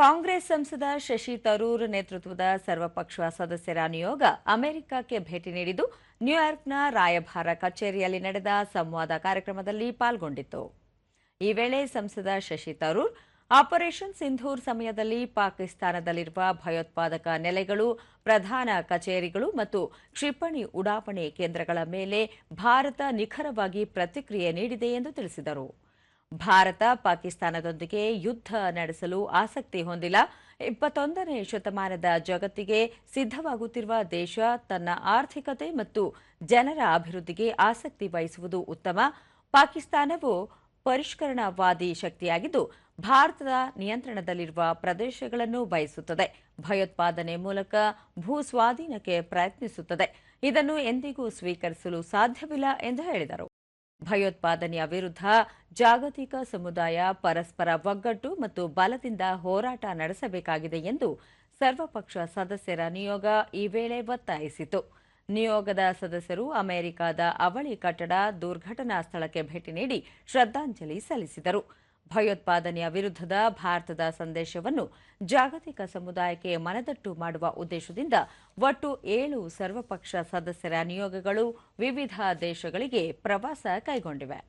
ಕಾಂಗ್ರೆಸ್ ಸಂಸದ ಶಶಿ ತರೂರ್ ನೇತೃತ್ವದ ಸರ್ವಪಕ್ಷ ಸದಸ್ಯರ ನಿಯೋಗ ಅಮೆರಿಕಕ್ಕೆ ಭೇಟಿ ನೀಡಿದ್ದು, ನ್ಯೂಯಾರ್ಕ್ನ ರಾಯಭಾರ ಕಚೇರಿಯಲ್ಲಿ ನಡೆದ ಸಂವಾದ ಕಾರ್ಯಕ್ರಮದಲ್ಲಿ ಪಾಲ್ಗೊಂಡಿತ್ತು. ಈ ವೇಳೆ ಸಂಸದ ಶಶಿ ತರೂರ್, ಆಪರೇಷನ್ ಸಿಂಧೂರ್ ಸಮಯದಲ್ಲಿ ಪಾಕಿಸ್ತಾನದಲ್ಲಿರುವ ಭಯೋತ್ಪಾದಕ ನೆಲೆಗಳು, ಪ್ರಧಾನ ಕಚೇರಿಗಳು ಮತ್ತು ಕ್ಷಿಪಣಿ ಉಡಾವಣೆ ಕೇಂದ್ರಗಳ ಮೇಲೆ ಭಾರತ ನಿಖರವಾಗಿ ಪ್ರತಿಕ್ರಿಯೆ ನೀಡಿದೆ ಎಂದು ತಿಳಿಸಿದರು. ಭಾರತ ಪಾಕಿಸ್ತಾನದೊಂದಿಗೆ ಯುದ್ಧ ನಡೆಸಲು ಆಸಕ್ತಿ ಹೊಂದಿಲ್ಲ. ಇಪ್ಪತ್ತೊಂದನೇ ಶತಮಾನದ ಜಗತ್ತಿಗೆ ಸಿದ್ಧವಾಗುತ್ತಿರುವ ದೇಶ ತನ್ನ ಆರ್ಥಿಕತೆ ಮತ್ತು ಜನರ ಅಭಿವೃದ್ಧಿಗೆ ಆಸಕ್ತಿ ವಹಿಸುವುದು ಉತ್ತಮ. ಪಾಕಿಸ್ತಾನವು ಪರಿಷ್ಕರಣವಾದಿ ಶಕ್ತಿಯಾಗಿದ್ದು, ಭಾರತದ ನಿಯಂತ್ರಣದಲ್ಲಿರುವ ಪ್ರದೇಶಗಳನ್ನು ಬಯಸುತ್ತದೆ. ಭಯೋತ್ಪಾದನೆ ಮೂಲಕ ಭೂ ಸ್ವಾಧೀನಕ್ಕೆ ಪ್ರಯತ್ನಿಸುತ್ತದೆ. ಇದನ್ನು ಎಂದಿಗೂ ಸ್ವೀಕರಿಸಲು ಸಾಧ್ಯವಿಲ್ಲ ಎಂದು ಹೇಳಿದರು. ಭಯೋತ್ಪಾದನೆಯ ವಿರುದ್ಧ ಜಾಗತಿಕ ಸಮುದಾಯ ಪರಸ್ಪರ ಒಗ್ಗಟ್ಟು ಮತ್ತು ಬಲದಿಂದ ಹೋರಾಟ ನಡೆಸಬೇಕಾಗಿದೆ ಎಂದು ಸರ್ವಪಕ್ಷ ಸದಸ್ಯರ ನಿಯೋಗ ಈ ವೇಳೆ ಒತ್ತಾಯಿಸಿತು. ನಿಯೋಗದ ಸದಸ್ಯರು ಅಮೆರಿಕದ ಅವಳಿ ಕಟ್ಟಡ ದುರ್ಘಟನಾ ಸ್ಥಳಕ್ಕೆ ಭೇಟಿ ನೀಡಿ ಶ್ರದ್ಧಾಂಜಲಿ ಸಲ್ಲಿಸಿದರು. ಭಯೋತ್ಪಾದನೆಯ ವಿರುದ್ಧದ ಭಾರತದ ಸಂದೇಶವನ್ನು ಜಾಗತಿಕ ಸಮುದಾಯಕ್ಕೆ ಮನದಟ್ಟು ಮಾಡುವ ಉದ್ದೇಶದಿಂದ ಒಟ್ಟು ಏಳು ಸರ್ವಪಕ್ಷ ಸದಸ್ಯರ ನಿಯೋಗಗಳು ವಿವಿಧ ದೇಶಗಳಿಗೆ ಪ್ರವಾಸ ಕೈಗೊಂಡಿವೆ.